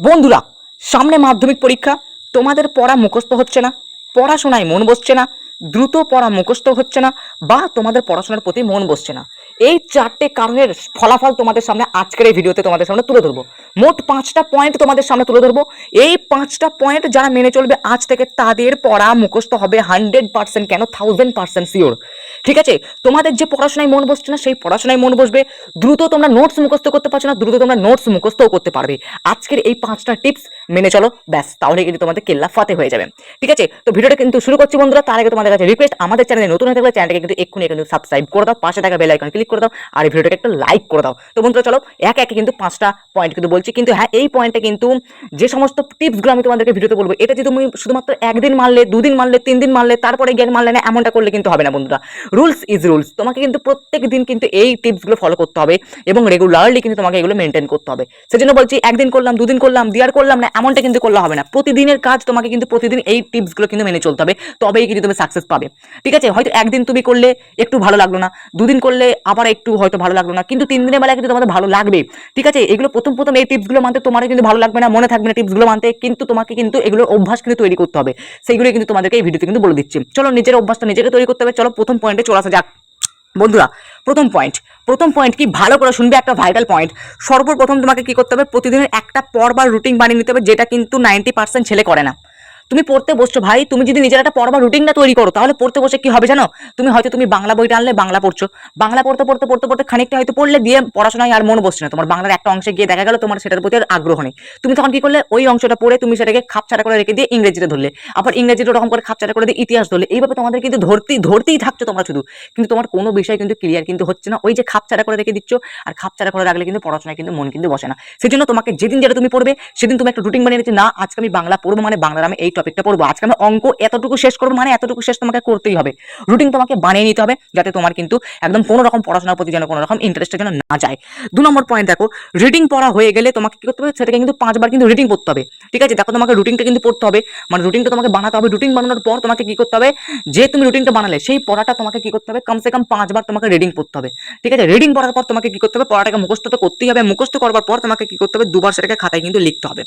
বন্ধুরা, সামনে মাধ্যমিক পরীক্ষা, তোমাদের পড়া মুখস্থ হচ্ছে না, পড়াশোনায় মন বসছে না, দ্রুত পড়া মুখস্থ হচ্ছে না, বা তোমাদের পড়াশোনার প্রতি মন বসছে না। এই চারটে কারণের ফলাফল তোমাদের সামনে আজকের এই ভিডিওতে তোমাদের সামনে তুলে ধরবো। মোট পাঁচটা পয়েন্ট তোমাদের সামনে তুলে ধরবো। এই পাঁচটা পয়েন্ট যারা মেনে চলবে আজ থেকে তাদের পড়া মুখস্থ হবে হান্ড্রেড পার্সেন্ট কেন থাউজেন্ড পার্সেন্ট শিওর ঠিক আছে? তোমাদের যে পড়াশোনায় মন বসছে না, সেই পড়াশোনায় মন বসবে। দ্রুত তোমরা নোটস মুখস্থ করতে পারছ না, দ্রুত তোমরা নোটস মুখস্থও করতে পারবে। আজকের এই পাঁচটা টিপস মেনে চলো, ব্যাস, তাহলে কিন্তু তোমাদের কেল্লা ফাতে হয়ে যাবে। ঠিক আছে? তো ভিডিওটা কিন্তু শুরু করছি বন্ধুরা, তার আগে তোমাদের কাছে রিকোয়েস্ট আমাদের চ্যানেলে নতুন হয়ে থাকলে চ্যানেলকে কিন্তু এক্ষুনি কিন্তু সাবস্ক্রাইব করে দাও, পাশে থাকা বেল আইকন ক্লিক করে দাও, আর এই ভিডিওটাকে একটা লাইক করে দাও। তো বন্ধুরা, চলো, এক একে কিন্তু পাঁচটা পয়েন্ট কিন্তু বলছি। কিন্তু হ্যাঁ এই পয়েন্টে কিন্তু যে সমস্ত টিপসগুলো আমি তোমাদেরকে ভিডিওতে বলব, এটা যদি তুমি শুধুমাত্র একদিন মারলে দুদিন মারলে তিন দিন মারলে তারপরে জ্ঞান মারলে না, এমনটা করলে কিন্তু হবে না বন্ধুরা। রুলস ইজ রুলস তোমাকে কিন্তু প্রত্যেক দিন কিন্তু এই টিপসগুলো ফলো করতে হবে এবং রেগুলারলি কিন্তু তোমাকে এগুলো মেনটেন করতে হবে। সেজন্য বলছি, একদিন করলাম, দুদিন করলাম দিয়ার করলাম না, এমনটা কিন্তু করলে হবে না। প্রতিদিনের কাজ তোমাকে কিন্তু প্রতিদিন এই টিপসগুলো কিন্তু মেনে চলতে হবে, তবেই কিন্তু তুমি সাকসেস পাবে। ঠিক আছে? হয়তো একদিন তুমি করলে একটু ভালো লাগল না, দুদিন করলে আবার একটু হয়তো ভালো লাগল না, কিন্তু তিন দিনের বেলায় কিন্তু তোমাদের ভালো লাগবে। ঠিক আছে? এগুলো প্রথম প্রথম এই টিপসগুলো মানতে তোমার কিন্তু ভালো লাগবে না, মনে থাকবে না টিপসগুলো মানতে, কিন্তু তোমাকে কিন্তু এগুলোর অভ্যাস কিন্তু তৈরি করতে হবে। সেইগুলো কিন্তু তোমাদেরকে এই ভিডিওতে কিন্তু বলে দিচ্ছি। চলো, নিজের অভ্যাসটা নিজেকে তৈরি করতে হবে। চলো, প্রথম পয়েন্টে চলে আসা যাক। বন্ধুরা, প্রথম পয়েন্ট প্রথম পয়েন্ট কি? ভালো করে শুনবে একটা ভাইটাল পয়েন্ট সর্বপ্রথম তোমাকে কি করতে হবে? প্রতিদিনের একটা পর বা রুটিন বানিয়ে নিতে হবে, যেটা কিন্তু নাইনটি পার্সেন্ট ছেলে করে না। তুমি পড়তে বসছো ভাই, তুমি যদি নিজের একটা পড়া রুটিন না তৈরি করো, তাহলে পড়তে বসে কি হবে জানো? তুমি হয়তো তুমি বাংলা বইটা আনলে বাংলা পড়ছো। বাংলা পড়তে পড়তে পড়তে পড়তে খানিকটা হয়তো পড়লে দিয়ে পড়াশোনায় আর মন বসছে না। তোমার বাংলার একটা অংশে গিয়ে দেখা গেল তোমার সেটার প্রতি আগ্রহ নেই। তুমি তখন কি করলে? ওই অংশটা পড়ে তুমি সেটাকে খাপছাড়া করে রেখে দিয়ে ইংরেজিতে ধরলে। আবার ইংরেজিতে ওরকম করে খাপছাড়া করে দিয়ে ইতিহাস ধরলে। এইভাবে তোমাদের কিন্তু ধরতেই ধরতেই থাকছো তোমরা শুধু। কিন্তু তোমার কোনো বিষয় কিন্তু ক্লিয়ার কিন্তু হচ্ছে না। ওই যে খাপছাড়া করে রেখে দিচ্ছ, আর খাপছাড়া করে রাখলে কিন্তু পড়াশোনায় কিন্তু মন কিন্তু বসে না। সেজন্য তোমাকে যেদিন যেটা তুমি পড়বে, সেদিন তুমি একটা রুটিন বানিয়ে না, আজকে আমি বাংলা পড়ব মানে বাংলার আমি এই টপিকটা পড়ব। আজকে আমি অঙ্ক এতটুকু শেষ করব মানে এতটুকু শেষ তোমাকে করতেই হবে। রুটিন তোমাকে বানিয়ে নিতে হবে, যাতে তোমার কিন্তু একদম কোনো রকম পড়াশোনার প্রতি যেন কোনো রকম ইন্টারেস্টের জন্য না যায়। দু নম্বর পয়েন্ট দেখো রিডিং পড়া হয়ে গেলে তোমাকে কি করতে হবে? সেটাকে কিন্তু পাঁচবার কিন্তু রিডিং পড়তে হবে। ঠিক আছে? দেখো তোমাকে রুটিনটা কিন্তু পড়তে হবে। মানে রুটিনটা তোমাকে বানাতে হবে। রুটিন বানানোর পর তোমাকে কি করতে হবে? যে তুমি রুটিনটা বানালে, সেই পড়াটা তোমাকে কি করতে হবে? কমসে কম পাঁচবার তোমাকে রিডিং পড়তে হবে। ঠিক আছে? রিডিং পড়ার পর তোমাকে কি করতে হবে? পড়াটাকে মুখস্থ তো করতেই হবে। মুখস্থ করবার পর তোমাকে কি করতে হবে? দুবার সেটাকে খাতায় কিন্তু লিখতে হবে।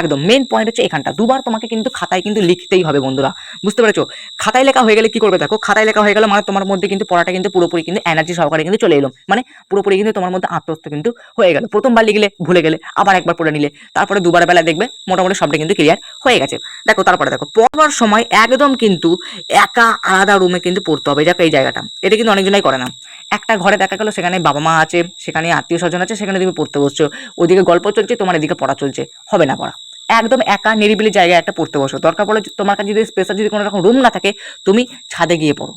একদম মেন পয়েন্ট হচ্ছে এখানটা। দুবার তোমাকে কিন্তু খাতায় কিন্তু লিখতেই হবে বন্ধুরা। বুঝতে পেরেছ? খাতায় লেখা হয়ে গেলে কি করবে দেখো? খাতায় লেখা হয়ে গেলে মানে তোমার মধ্যে কিন্তু পড়াটা কিন্তু পুরোপুরি কিন্তু এনার্জি সহকারে কিন্তু চলে এলো। মানে পুরোপুরি কিন্তু তোমার মধ্যে আত্মস্থ কিন্তু হয়ে গেল। প্রথমবার লিখলে ভুলে গেলে, আবার একবার পড়ে নিলে। তারপরে দুবার বেলা দেখবে মোটামুটি সবটা কিন্তু ক্লিয়ার হয়ে গেছে। দেখো, তারপরে দেখো পড়বার সময় একদম কিন্তু একা আলাদা রুমে কিন্তু পড়তে হবে। দেখো এই জায়গাটা। এটা কিন্তু অনেকজনাই করে না। একটা ঘরে দেখা গেলো, সেখানে বাবা মা আছে, সেখানে আত্মীয় স্বজন আছে, সেখানে তুমি পড়তে বসছো। ওদিকে গল্প চলছে, তোমার এদিকে পড়া চলছে। হবে না পড়া। একদম একা নিরিবিলি জায়গায় একটা পড়তে বসো। দরকার পড়লে তোমার কাছে যদি স্পেশাল যদি কোনো রকম রুম না থাকে, তুমি ছাদে গিয়ে পড়ো।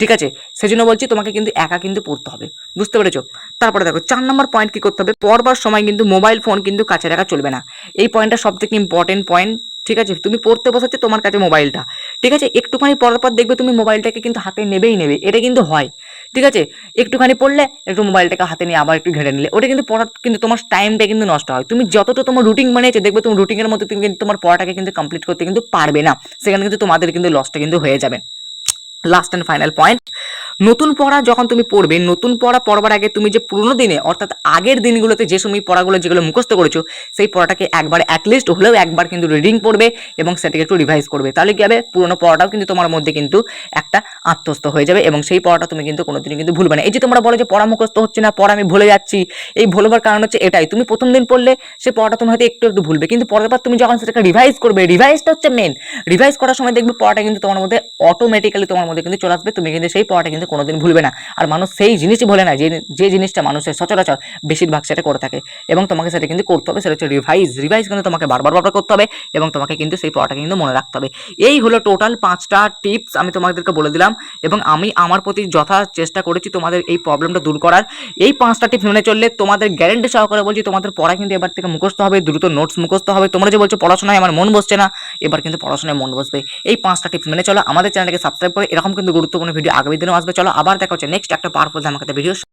ঠিক আছে? সেজন্য বলছি তোমাকে কিন্তু একা কিন্তু পড়তে হবে। বুঝতে পেরেছ? তারপরে দেখো, চার নম্বর পয়েন্ট কি করতে হবে? পড়বার সময় কিন্তু মোবাইল ফোন কিন্তু কাছে রাখা চলবে না। এই পয়েন্টটা সব থেকে ইম্পর্টেন্ট পয়েন্ট ঠিক আছে? তুমি পড়তে বসাচ্ছে তোমার কাছে মোবাইলটা ঠিক আছে? একটুখানি পড়ার পর দেখবে তুমি মোবাইলটাকে কিন্তু হাতে নেবেই নেবে। এটা কিন্তু হয়। ঠিক আছে? একটুখানি পড়লে একটু মোবাইলটাকে হাতে নিয়ে আবার একটু ঘেড়ে নিলে। ওটা কিন্তু পড়া কিন্তু তোমার টাইমটা কিন্তু নষ্ট হয়। তুমি যতটা তোমার রুটিন বানিয়েছে, দেখবে তুমি রুটিনের মধ্যে তুমি কিন্তু তোমার পড়াটাকে কিন্তু কমপ্লিট করতে কিন্তু পারবে না। সেখানে কিন্তু তোমাদের কিন্তু লসটা কিন্তু হয়ে যাবে। লাস্ট অ্যান্ড ফাইনাল পয়েন্ট নতুন পড়া যখন তুমি পড়বে, নতুন পড়া পড়বার আগে তুমি যে পুরোনো দিনে, অর্থাৎ আগের দিনগুলোতে যে সময় পড়াগুলো যেগুলো মুখস্থ করেছ, সেই পড়াটাকে একবার অ্যাটলিস্ট হলেও একবার কিন্তু রিডিং পড়বে এবং সেটাকে একটু রিভাইজ করবে। তাহলে কি হবে? পুরোনো পড়াটাও কিন্তু তোমার মধ্যে কিন্তু একটা আত্মস্থ হয়ে যাবে এবং সেই পড়াটা তুমি কিন্তু কোনোদিনই কিন্তু ভুলবে না। এই যে তোমরা বলো যে পড়া মুখস্থ হচ্ছে না, পড়া আমি ভুলে যাচ্ছি, এই ভুলবার কারণ হচ্ছে এটাই। তুমি প্রথম দিন পড়লে সে পড়াটা তুমি হয়তো একটু একটু ভুলবে, কিন্তু পরের বার তুমি যখন সেটাকে রিভাইজ করবে রিভাইজটা হচ্ছে মেন রিভাইজ করার সময় দেখবে পড়াটা কিন্তু তোমার মধ্যে অটোমেটিক্যালি তোমার মধ্যে কিন্তু চলে আসবে, তুমি কিন্তু সেই পড়াটা কিন্তু কোনোদিন ভুলবে না। আর মানুষ সেই জিনিসই ভুলে না, যে যে জিনিসটা মানুষের সচরাচর বেশিরভাগ সেটা করে থাকে। এবং তোমাকে সেটা কিন্তু করতে হবে, সেটা হচ্ছে রিভাইজ রিভাইজ কিন্তু তোমাকে বারবার বারবার করতে হবে এবং তোমাকে কিন্তু সেই পড়াটা কিন্তু মনে রাখতে হবে। এই হলো টোটাল পাঁচটা টিপস আমি তোমাদেরকে বলে দিলাম এবং আমি আমার প্রতি যথা চেষ্টা করেছি তোমাদের এই প্রবলেমটা দূর করার। এই পাঁচটা টিপস মেনে চললে তোমাদের গ্যারেন্টি সহকারে বলছি তোমাদের পড়া কিন্তু এবার থেকে মুখস্থ হবে, দ্রুত নোটস মুখস্থ হবে। তোমরা যে বলছো পড়াশোনায় আমার মন বসছে না, এবার কিন্তু পড়াশোনায় মন বসবে। এই পাঁচটা টিপস মেনে চলো, আমাদের চ্যানেলকে সাবস্ক্রাইব করে, এরকম কিন্তু গুরুত্বপূর্ণ ভিডিও আগামী দিনেও আসবে। চলো আবার দেখা হচ্ছে। নেক্সট একটা পাওয়ারফুল ধামাকাতে ভিডিও